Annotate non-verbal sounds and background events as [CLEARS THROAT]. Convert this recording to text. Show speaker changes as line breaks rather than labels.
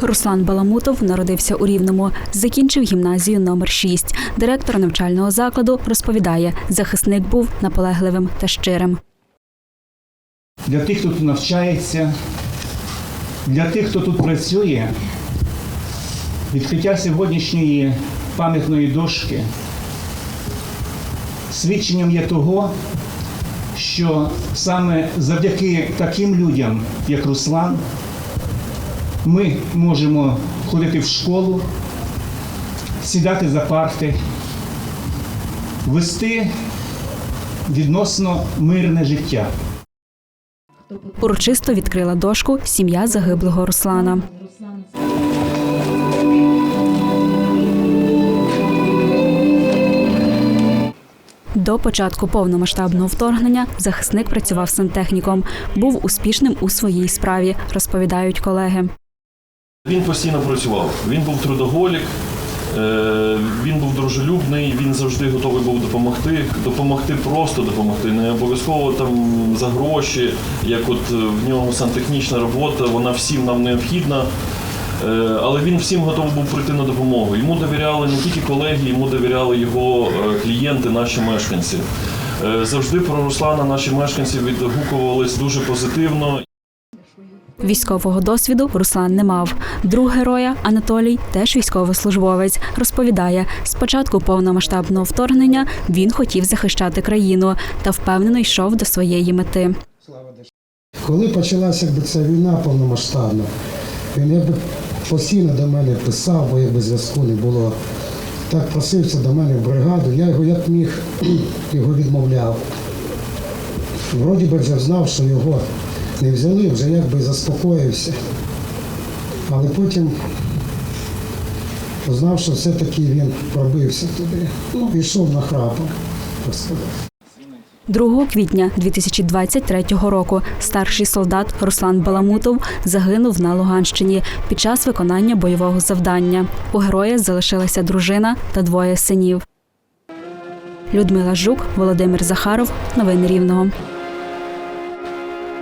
Руслан Баламутов народився у Рівному, закінчив гімназію номер 6. Директор навчального закладу розповідає, захисник був наполегливим та щирим.
Для тих, хто тут навчається, для тих, хто тут працює, відкриття сьогоднішньої пам'ятної дошки свідченням є того, що саме завдяки таким людям, як Руслан, ми можемо ходити в школу, сідати за парти, вести відносно мирне життя.
Урочисто відкрила дошку сім'я загиблого Руслана. До початку повномасштабного вторгнення захисник працював сантехніком, був успішним у своїй справі, розповідають колеги.
Він постійно працював. Він був трудоголік, е, він був дружелюбний, він завжди готовий був допомогти. Допомогти просто допомогти, не обов'язково там за гроші. Як от е, в нього сантехнічна робота, вона всім нам необхідна. Е, Але він всім готовий був прийти на допомогу. Йому довіряли не тільки колеги, йому довіряли його клієнти, наші мешканці. Завжди про Руслана наші мешканці відгукувались дуже позитивно.
Військового досвіду Руслан не мав. Друг героя Анатолій теж військовослужбовець. Розповідає, з початку повномасштабного вторгнення він хотів захищати країну та впевнено йшов до своєї мети.
Коли почалася якби, ця війна повномасштабна, він якби постійно до мене писав, бо якби зв'язку не було. Так просився до мене в бригаду, я його як міг [CLEARS THROAT] його відмовляв. Вроді би вже знав, що його не взяли, вже якби заспокоївся. Але потім знав, що все-таки він пробився туди. Ну, пішов на храпа, так сказати.
2 квітня 2023 року старший солдат Руслан Баламутов загинув на Луганщині під час виконання бойового завдання. У героя залишилася дружина та двоє синів. Людмила Жук, Володимир Захаров. Новини Рівного.